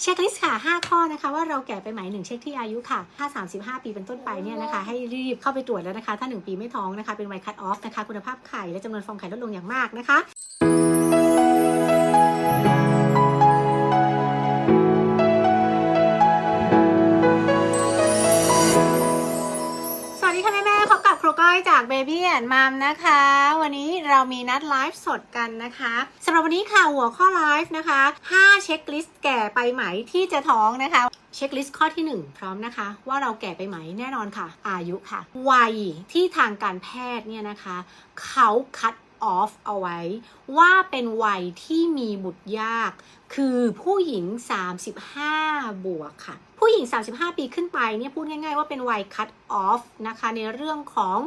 เช็คลิสต์ค่ะ 5 ข้อนะคะ ว่าเราแก่ไปไหมหนึ่งเช็คที่อายุค่ะ ถ้า 35 ปีเป็นต้นไปเนี่ยนะคะ ให้รีบเข้าไปตรวจแล้วนะคะ ถ้า 1 ปีไม่ท้องนะคะ เป็นไวคัตออฟนะคะ คุณภาพไข่และจำนวนฟองไข่ลดลงอย่างมากนะคะ อยจาก Baby and Mom นะคะ วันนี้เรามีนัดไลฟ์สดกันนะคะสำหรับวันนี้ค่ะหัวข้อไลฟ์นะคะ 5 เช็คลิสต์แก่ไปไหมที่จะท้องนะคะ เช็คลิสต์ข้อที่ 1 พร้อมนะคะ ว่าเราแก่ไปไหมแน่นอนค่ะ อายุค่ะ วัยที่ทางการแพทย์เนี่ยนะคะ เขาคัดออฟเอาไว้ ว่าเป็นวัยที่มีบุตรยาก คือผู้หญิง 35 บวกค่ะ ผู้หญิง 35 ปีขึ้นไปเนี่ยพูดง่าย ๆ ว่าเป็นวัยคั t ออฟนะคะในเรื่องของ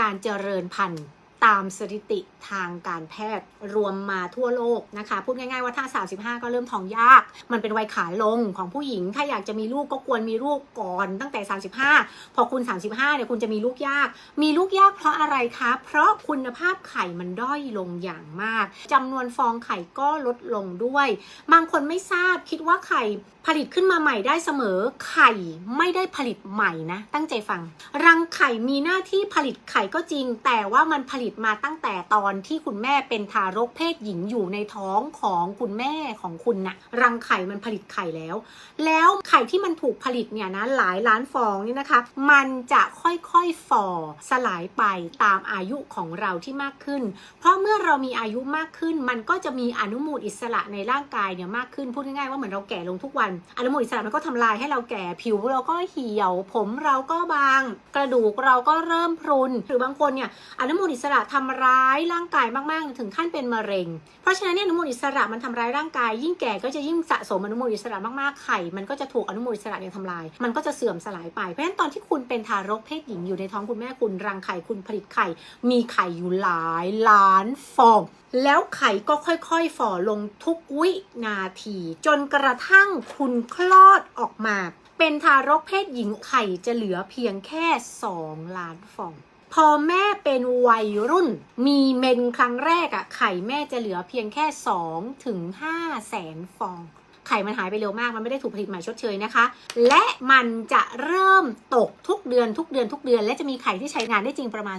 การเจริญพันธุ์ ตามสถิติทางการแพทย์รวมมาทั่วโลกนะคะ พูดง่ายๆว่าถ้า 35 ก็เริ่มท้องยาก มันเป็นวัยขาลงของผู้หญิง ถ้าอยากจะมีลูกก็ควรมีลูกก่อนตั้งแต่ 35 พอคุณ 35เนี่ยคุณจะมีลูกยาก มีลูกยากเพราะอะไรคะ เพราะคุณภาพไข่มันด้อยลงอย่างมากจำนวนฟองไข่ก็ลดลงด้วย บางคนไม่ทราบคิดว่าไข่ผลิตขึ้นมาใหม่ได้เสมอไข่ไม่ได้ผลิตใหม่นะ ตั้งใจฟัง รังไข่มีหน้าที่ผลิตไข่ก็จริง แต่ว่ามันผลิตมาตั้งแต่ตอนที่คุณแม่เป็นทารกเพศหญิงอยู่ในท้องของคุณแม่ของคุณนะ่ะรังไข่มันผลิตไข่แล้ว แล้วไข่ที่มันถูกผลิตเนี่ยนะหลายล้านฟองนี่นะคะ มันจะค่อยๆฝ่อสลายไปตามอายุของเราที่มากขึ้น เพราะเมื่อเรามีอายุมากขึ้น มันก็จะมีอนุมูลอิสระในร่างกายเนี่ยมากขึ้นพูดง่ายๆว่าเหมือนเราแก่ลงทุกวัน อนุมูลอิสระมันก็ทำลายให้เราแก่ผิวเราก็เหี่ยว ผมเราก็บาง กระดูกเราก็เริ่มพรุนหรือบางคนเนี่ยอนุมูลอิสระทำร้ายร่างกายมากๆ ถึงขั้นเป็นมะเร็ง เพราะฉะนั้นเนี่ยอนุมูลอิสระมันทำร้ายร่างกาย ยิ่งแก่ก็จะยิ่งสะสมอนุมูลอิสระมากๆไข่มันก็จะถูกอนุมูลอิสระเนี่ยทำลาย มันก็จะเสื่อมสลายไป เพราะฉะนั้นตอนที่คุณเป็นทารกเพศหญิงอยู่ในท้องคุณแม่คุณรังไข่คุณผลิตไข่ มีไข่อยู่หลายล้านฟองแล้วไข่ก็ค่อยๆฝ่อลงทุกวินาที จนกระทั่งคุณคลอดออกมา เป็นทารกเพศหญิงไข่จะเหลือเพียงแค่ 2 ล้านฟอง พอแม่เป็นวัยรุ่น มีเมนครั้งแรกอะไข่แม่จะเหลือเพียงแค่2ถึง5แสนฟอง ไข่มันหายไปเร็วมาก มันไม่ได้ถูกผลิตใหม่ชดเชยนะคะ และมันจะเริ่มตกทุกเดือนทุกเดือนทุกเดือน และจะมีไข่ที่ใช้งานได้จริงประมาณ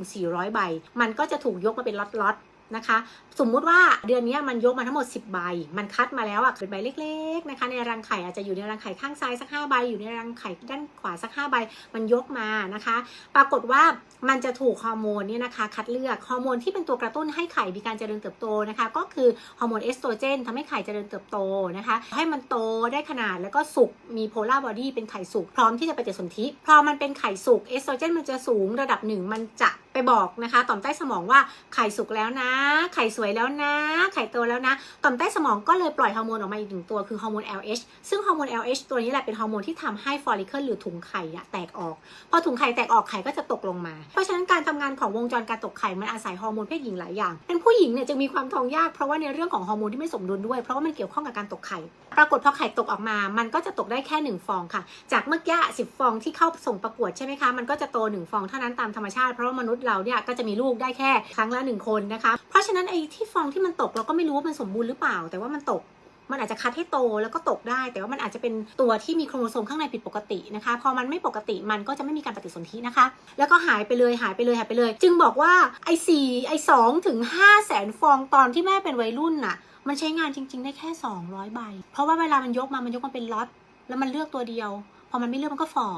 200-400 ใบ มันก็จะถูกยกมาเป็นล็อตๆ นะคะ สมมุติว่าเดือนนี้มันยกมาทั้งหมด 10 ใบ มันคัดมาแล้วอะเป็นใบเล็ก ๆ นะคะ ในรังไข่อาจจะอยู่ในรังไข่ข้างซ้ายสัก5ใบอยู่ในรังไข่ด้านขวาสัก5ใบมันยกมานะคะ ปรากฏว่ามันจะถูกฮอร์โมนเนี่ยนะคะ คัดเลือกฮอร์โมนที่เป็นตัวกระตุ้นให้ไข่มีการเจริญเติบโตนะคะ ก็คือฮอร์โมนเอสโตรเจนทำให้ไข่เจริญเติบโตนะคะ ให้มันโตได้ขนาดแล้วก็สุกมีโพลาร์บอดี้เป็นไข่สุกพร้อมที่จะไปฏิสนธิพอมันเป็นไข่สุกเอสโตรเจนมันจะสูงระดับหนึ่งมันจะ ไปบอกนะคะ ต่อมใต้สมองว่าไข่สุกแล้วนะ ไข่สวยแล้วนะ ไข่โตแล้วนะ ต่อมใต้สมองก็เลยปล่อยฮอร์โมนออกมาอีกหนึ่งตัวคือฮอร์โมน LH ซึ่งฮอร์โมน LH ตัวนี้แหละเป็นฮอร์โมนที่ทำให้ฟอลิเคิลหรือถุงไข่อะแตกออก พอถุงไข่แตกออกไข่ก็จะตกลงมา เพราะฉะนั้นการทำงานของวงจรการตกไข่มันอาศัยฮอร์โมนเพศหญิงหลายอย่าง เป็นผู้หญิงเนี่ยจะมีความท้องยากเพราะว่าในเรื่องของฮอร์โมนที่ไม่สมดุลด้วย เพราะว่ามันเกี่ยวข้องกับการตกไข่ ปรากฏพอไข่ตกออกมา มันก็จะตกได้แค่หนึ่งฟองค่ะ จากเมื่อกี้สิบฟองที่เข้าส่งประกวดใช่ไหมคะ มันก็จะโตหนึ่งฟองเท่านั้นตามธรรมชาติเพราะว่ามนุษย์เราเนี่ยก็จะมีลูกได้แค่ครั้งละหนึ่งคนนะคะ เพราะฉะนั้นไอ้ที่ฟองที่มันตกเราก็ไม่รู้ว่ามันสมบูรณ์หรือเปล่า แต่ว่ามันตกมันอาจจะคัดให้โตแล้วก็ตกได้ แต่ว่ามันอาจจะเป็นตัวที่มีโครโมโซมข้างในผิดปกตินะคะ พอมันไม่ปกติมันก็จะไม่มีการปฏิสนธินะคะ แล้วก็หายไปเลยหายไปเลยหายไปเลย จึงบอกว่าไอ้สี่ไอ้สองถึงห้าแสนฟองตอนที่แม่เป็นวัยรุ่นน่ะ มันใช้งานจริง ๆ ได้แค่ 200 ใบ เพราะว่าเวลามันยกมา มันยกมาเป็นล็อตแล้วมันเลือกตัวเดียว พอมันไม่เลือกมันก็ฝ่อ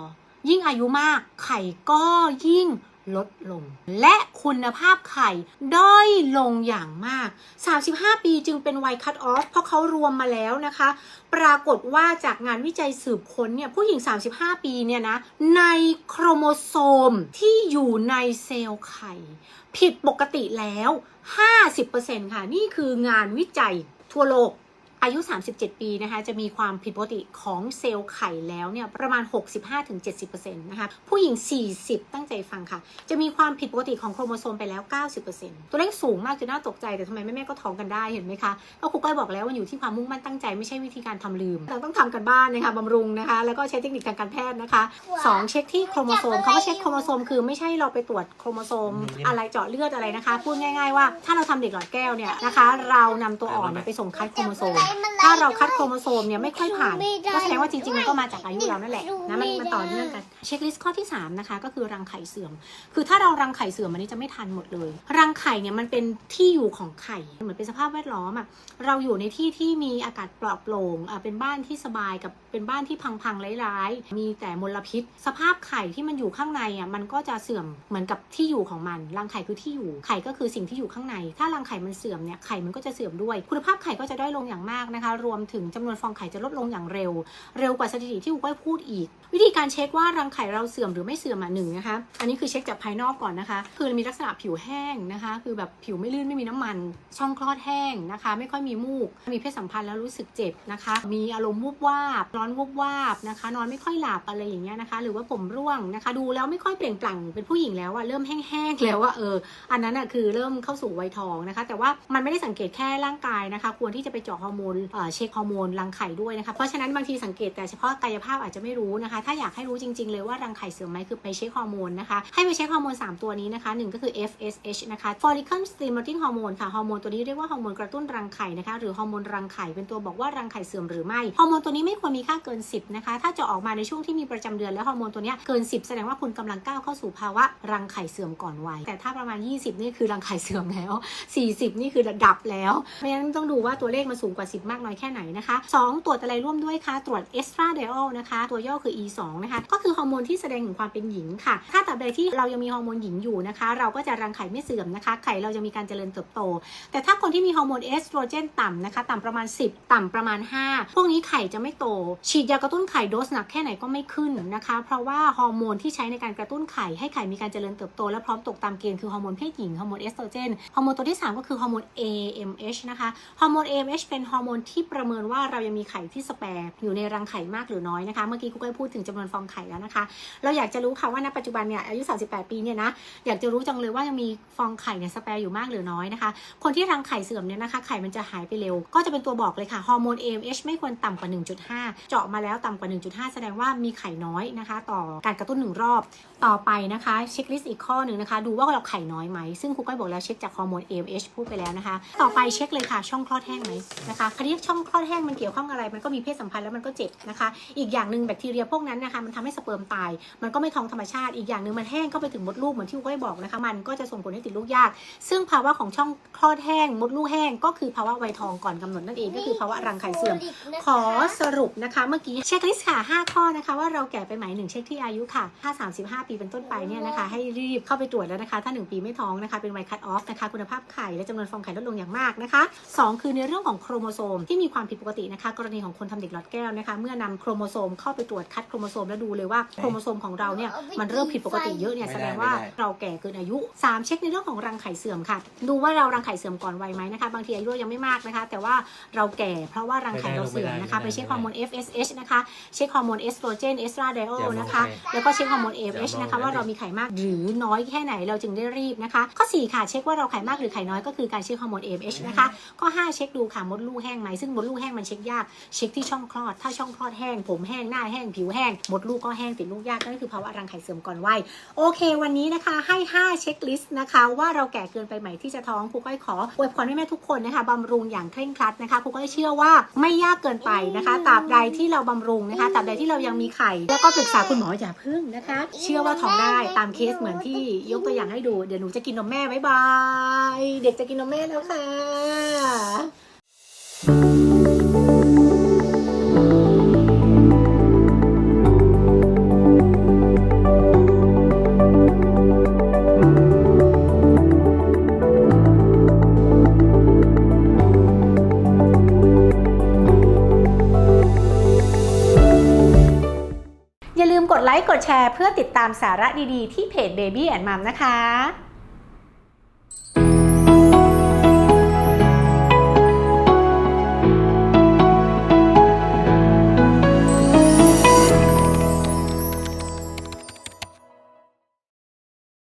ยิ่งอายุมากไข่ก็ยิ่ง ลดลง และคุณภาพไข่ด้อยลงอย่างมาก 35 ปีจึงเป็นวัยคัตออฟเพราะเขารวมมาแล้วนะคะ ปรากฏว่าจากงานวิจัยสืบค้นเนี่ยผู้หญิง 35 ปีเนี่ยนะในโครโมโซมที่อยู่ในเซลล์ไข่ ผิดปกติแล้ว 50%ค่ะ นี่คืองานวิจัยทั่วโลก อายุ 37 ปีนะคะจะมีความผิดปกติของเซลล์ไข่แล้วเนี่ยประมาณ 65-70%นะคะผู้หญิง 40 ตั้งใจฟังค่ะ จะมีความผิดปกติของโครโมโซมไปแล้ว 90%ตัวเลขสูงมากจนน่าตกใจแต่ทำไมแม่ๆก็ท้องกันได้เห็นไหมคะก็ครูก้อยบอกแล้วว่าอยู่ที่ความมุ่งมั่นตั้งใจไม่ใช่วิธีการทำลืมเราต้องทำกันบ้านนะคะบำรุงนะคะแล้วก็ใช้เทคนิคทางการแพทย์นะคะสองเช็คที่โครโมโซมคำว่าเช็คโครโมโซมคือไม่ใช่เราไปตรวจโครโมโซมอะไรเจาะเลือดอะไรนะคะ พูดง่าย ๆว่าถ้าเราทำเด็กหลอดแก้วเนี่ยนะคะ เรานำตัวอ่อนเนี่ยไปส่งคัดโครโมโซมถ้าเราคัดโครโมโซมเนี่ยไม่ค่อยผ่าน ก็แสดงว่าจริงๆมันก็มาจากอายุเรานั่นแหละนะมันมันต่อเนื่องกันเช็คลิสต์ข้อที่ 3 นะคะ ก็คือรังไข่เสื่อม คือถ้าเรารังไข่เสื่อมอันนี้จะไม่ทันหมดเลย รังไข่เนี่ยมันเป็นที่อยู่ของไข่เหมือนเป็นสภาพแวดล้อมอะเราอยู่ในที่ที่มีอากาศปลอดโปร่งอะเป็นบ้านที่สบายกับ เป็นบ้านที่พังๆร้ายๆ มีแต่มลพิษ สภาพไข่ที่มันอยู่ข้างในอะมันก็จะเสื่อมเหมือนกับที่อยู่ของมันรังไข่คือที่อยู่ไข่ก็คือสิ่งที่อยู่ข้างใน ถ้ารังไข่มันเสื่อมเนี่ยไข่มันก็จะเสื่อมด้วย คุณภาพไข่ก็จะด้อยลงอย่างมากนะคะ รวมถึงจำนวนฟองไข่จะลดลงอย่างเร็ว เร็วกว่าสถิติที่ครูก้อยพูดอีก วิธีการเช็คว่ารังไข่เราเสื่อมหรือไม่เสื่อมอะหนึ่งนะคะอันนี้คือเช็คจากภายนอกก่อนนะคะ คือมีลักษณะผิวแห้งนะคะ คือแบบผิวไม่ลื่นไม่มีน้ำมัน ช่องคลอดแห้งนะคะ ไม่ค่อยมีมูก มีเพศสัมพันธ์แล้วรู้สึกเจ็บนะคะ มีอารมณ์วูบวาบรอนวูบวาบนะคะ นอนไม่ค่อยหลับอะไรอย่างเงี้ยนะคะ หรือว่าผมร่วงนะคะ ดูแล้วไม่ค่อยเปล่งปลั่งเป็นผู้หญิงแล้วอะเริ่มแห้งๆแล้วอะเออ อันนั้นอะคือเริ่มเข้าสู่วัยทองนะคะ แต่ว่ามันไม่ได้สังเกตแค่ร่างกายนะคะ ควรที่จะไปเจาะฮอร์โมนเช็คฮอร์โมนรังไข่ด้วยนะคะ เพราะฉะนั้นบางทีสังเกตแต่เฉพาะกายภาพอาจจะไม่รู้นะคะ ถ้าอยากให้รู้จริง ๆ เลยว่ารังไข่เสื่อมไหมคือไปเช็คฮอร์โมนนะคะ ให้ไปเช็คฮอร์โมน3 ตัวนี้นะคะหนึ่งก็คือ FSH นะคะ follicle stimulating hormone ค่ะ ฮอร์โมนตัวนี้เรียกว่าฮอร์โมนกระตุ้นรังไข่นะคะ หรือฮอร์โมนรังไข่ เป็นตัวบอกว่ารังไข่เสื่อมหรือไม่ ฮอร์โมนตัวนี้ไม่ควรมีค่าเกิน 10 นะคะ ถ้าจะออกมาในช่วงที่มีประจำเดือนแล้วฮอร์โมนตัวนี้เกิน 10 แสดงว่าคุณกำลังก้าวเข้าสู่ภาวะรังไข่เสื่อมก่อนวัย แต่ถ้าประมาณ 20 นี่คือรังไข่เสื่อมแล้ว 40 นี่คือระดับแล้ว เพราะฉะนั้นต้องดูว่าตัวเลขมันสูงกว่า 10 มากน้อยแค่ไหนนะคะ 2 ตรวจอะไรร่วมด้วยคะตรวจเอสตราเดลนะคะ ตัวย่อคือ E2 นะคะ ก็คือฮอร์โมนที่แสดงถึงความเป็นหญิงค่ะ ถ้าตราบใดที่เรายังมีฮอร์โมนหญิงอยู่นะคะ เราก็จะรังไข่ไม่เสื่อมนะคะ ไข่เราจะมีการเจริญเติบโต แต่ถ้าคนที่มีฮอร์โมนเอสโตรเจนต่ำนะคะ ต่ำประมาณ 10 ต่ำประมาณ 5 พวกนี้ไข่จะไม่โตฉีดยากระตุ้นไข่โดสหนักแค่ไหนก็ไม่ขึ้นนะคะ เพราะว่าฮอร์โมนที่ใช้ในการกระตุ้นไข่ให้ไข่มีการเจริญเติบโตและพร้อมตกตามเกณฑ์คือฮอร์โมนเพศหญิงฮอร์โมนเอสโตรเจนฮอร์โมนตัวที่ 3 ก็คือฮอร์โมน AMH นะคะฮอร์โมน AMH เป็นฮอร์โมนที่ประเมินว่าเรายังมีไข่ที่สแปร์อยู่ในรังไข่มากหรือน้อยนะคะเมื่อกี้ครูก้อยพูดถึงจำนวนฟองไข่แล้วนะคะ เราอยากจะรู้ค่ะว่าณปัจจุบันเนี่ยอายุ 38 ปีเนี่ยนะอยากจะรู้จังเลยว่ายังมีฟองไข่เนี่ยสแปร์อยู่มากหรือน้อยนะคะ คนที่รังไข่เสื่อมเนี่ยนะคะไข่มันจะหายไปเร็ว ก็จะเป็นตัวบอกเลยค่ะฮอร์โมน AMH ไม่ควรต่ำกว่า 1.5จาะมาแล้วต่ำกว่า 1.5 แสดงว่ามีไข่น้อยนะคะ ต่อการกระตุ้นหนึ่งรอบต่อไปนะคะเช็คลิสต์อีกข้อหนึ่งนะคะ ดูว่าเราไข่น้อยไหม ซึ่งครูก้อยบอกแล้วเช็คจากฮอร์โมน AMH พูดไปแล้วนะคะ ต่อไปเช็คเลยค่ะช่องคลอดแห้งไหมนะคะคราวนี้ช่องคลอดแห้งมันเกี่ยวข้องอะไร มันก็มีเพศสัมพันธ์แล้วมันก็เจ็บนะคะ อีกอย่างหนึ่งแบคทีเรียพวกนั้นนะคะมันทำให้สเปิร์มตาย มันก็ไม่ท้องธรรมชาติ อีกอย่างหนึ่งมันแห้งก็ไปถึงมดลูกเหมือนที่ครูก้อยบอกนะคะ มันก็จะส่งผลให้ติดลูกยาก ซึ่งภาวะของช่องคลอดแห้งมดลูกแห้งก็คือภาวะวัยทองก่อนกำหนดนั่นเองก็คือภาวะรังไข่เสื่อมขอสรุปนะคะเมื่อกี้เช็คลิสต์ค่ะ 5 ข้อนะคะ ว่าเราแก่ไปไหมหนึ่งเช็คที่อายุค่ะ ถ้า 35 ปีเป็นต้นไปเนี่ยนะคะ ให้รีบเข้าไปตรวจแล้วนะคะ ถ้า 1 ปีไม่ท้องนะคะ เป็นวัยคัดออฟนะคะ คุณภาพไข่และจำนวนฟองไข่ลดลงอย่างมากนะคะ 2 คือในเรื่องของโครโมโซมที่มีความผิดปกตินะคะ กรณีของคนทำเด็กหลอดแก้วนะคะ เมื่อนำโครโมโซมเข้าไปตรวจคัดโครโมโซมแล้วดูเลยว่าโครโมโซมของเราเนี่ยมันเริ่มผิดปกติเยอะเนี่ยแสดงว่าเราแก่เกินอายุ 3 เช็คในเรื่องของรังไข่เสื่อมค่ะ ดูว่าเรารังไข่เสื่อมก่อนวัยไหมนะคะ บางทีอายุยังไม่มากนะคะ แต่ว่าเราแก่เพราะว่ารังไข่เราเสื่อมนะคะ ไปเช็คฮอร์โมน FSH นะคะเช็คฮอร์โมนเอสโตรเจนเอสตราเดโอนะคะแล้วก็เช็คฮอร์โมน AMH นะคะว่าเรามีไข่มากหรือน้อยแค่ไหนเราจึงได้รีบนะคะ ข้อ 4 ค่ะเช็คว่าเราไข่มากหรือไข่น้อยก็คือการเช็คฮอร์โมน AMH นะคะ ข้อ 5 เช็คดูค่ะมดลูกแห้งไหมซึ่งมดลูกแห้งมันเช็คยากเช็คที่ช่องคลอด ถ้าช่องคลอดแห้ง ผมแห้งหน้าแห้งผิวแห้งมดลูกก็แห้งติดลูกยากนั่นคือภาวะรังไข่เสื่อมก่อนวัยโอเค วันนี้นะคะให้ 5 เช็คลิสต์นะคะ ว่าเราแก่เกินไปไหมที่จะท้องครูก้อยขออวยพรให้แม่ทุกคนนะคะบำรุงอย่างเคร่งครัดนะคะครูก้อยเชื่อว่าไม่ยากเกินไปนะคะตราบใดที่เราบำรุงนะคะตราบใดที่เรายังมีไข่ แล้วก็ปรึกษาคุณหมออย่าพึ่งนะคะ เชื่อว่าท้องได้ตามเคสเหมือนที่ยกตัวอย่างให้ดู เดี๋ยวหนูจะกินนมแม่บ๊ายบาย เด็กจะกินนมแม่แล้วค่ะ ร์เพื่อติดตามสาระดีๆ ที่เพจ Baby and Mom นะคะ